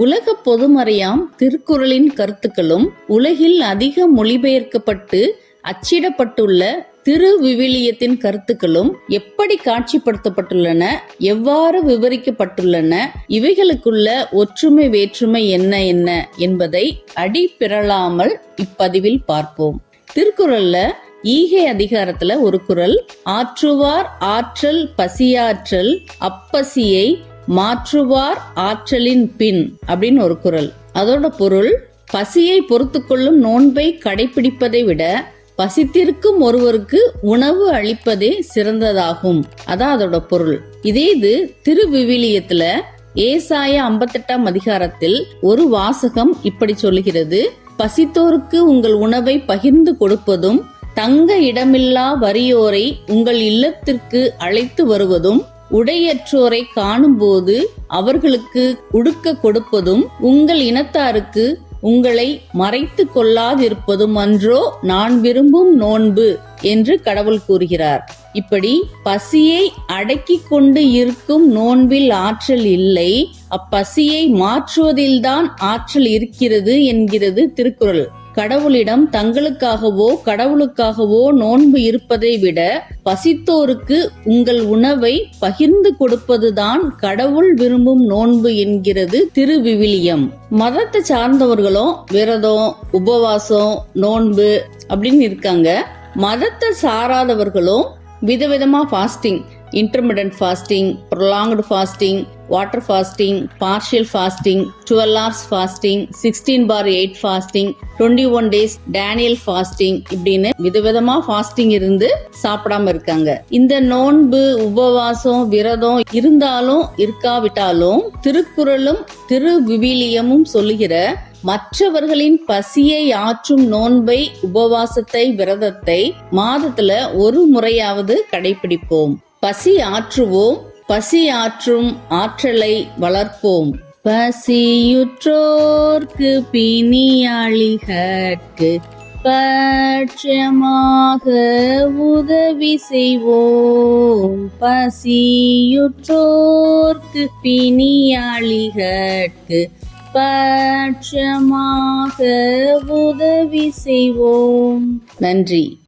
உலக பொதுமறையாம் திருக்குறளின் கருத்துக்களும் உலகில் அதிக மொழிபெயர்க்கப்பட்டு அச்சிடப்பட்டுள்ள திருவிவிலியத்தின் கருத்துக்களும் எப்படி காட்சிப்படுத்தப்பட்டுள்ளன எவ்வாறு விவரிக்கப்பட்டுள்ளன இவைகளுக்குள்ள ஒற்றுமை வேற்றுமை என்ன என்ன என்பதை அடி பிறழாமல் இப்பதிவில் பார்ப்போம். திருக்குறள்ல ஈகை அதிகாரத்துல ஒரு குறள் ஆற்றுவார் ஆற்றல் பசியாற்றல் அப்பசியை மாற்றுவார் ஆற்றலின் பின் அப்படின்னு ஒரு குரல். அதோட பொருள் பசியை பொறுத்து கொள்ளும் நோன்பை கடைபிடிப்பதை விட பசித்திருக்கும் ஒருவருக்கு உணவு அளிப்பதே சிறந்ததாகும். அதான் அதோட பொருள். இதே இது திருவிவிலியத்துல ஏசாய ஐம்பத்தெட்டாம் அதிகாரத்தில் ஒரு வாசகம் இப்படி சொல்லுகிறது. பசித்தோருக்கு உங்கள் உணவை பகிர்ந்து கொடுப்பதும் தங்க இடமில்லா வறியோரை உங்கள் இல்லத்திற்கு அழைத்து வருவதும் உடையற்றோரை காணும்போது அவர்களுக்கு உடுக்க கொடுப்பதும் உங்கள் இனத்தாருக்கு உங்களை மறைத்து கொள்ளாதிருப்பதும் அன்றோ நான் விரும்பும் நோன்பு என்று கடவுள் கூறுகிறார். இப்படி பசியை அடக்கி கொண்டு இருக்கும் நோன்பில் ஆற்றல் இல்லை அப்பசியை மாற்றுவதில்தான் ஆற்றல் இருக்கிறது என்கிறது திருக்குறள். கடவுளிடம் தங்களுக்காகவோ கடவுளுக்காகவோ நோன்பு இருப்பதை விட பசித்தோருக்கு உங்கள் உணவை பகிர்ந்து கொடுப்பதுதான் கடவுள் விரும்பும் நோன்பு என்கிறது திருவிவிலியம். மதத்தை சார்ந்தவர்களும் விரதம் உபவாசம் நோன்பு அப்படின்னு இருக்காங்க. மதத்தை சாராதவர்களும் விதவிதமா fasting intermittent fasting prolonged fasting water fasting partial fasting twelve hours fasting sixteen for eight fasting twenty one days Daniel fasting இப்படின்னு விதவிதமா ஃபாஸ்டிங் இருந்து சாப்பிடாம இருக்காங்க. இந்த நோன்பு உபவாசம் விரதம் இருந்தாலும் இருக்காவிட்டாலும் திருக்குறளும் திரு விவிலியமும் சொல்லுகிற மற்றவர்களின் பசியை ஆற்றும் நோன்பை உபவாசத்தை விரதத்தை மாதத்துல ஒரு முறையாவது கடைபிடிப்போம். பசி ஆற்றுவோம் பசி ஆற்றும் ஆற்றலை வளர்ப்போம். பசியுற்றோர்க்கு பிணியாளிகட்கு பட்சமாக உதவி செய்வோம். பசியுற்றோர்க்கு பிணியாளிகட்கு பட்சமாக உதவி செய்வோம். நன்றி.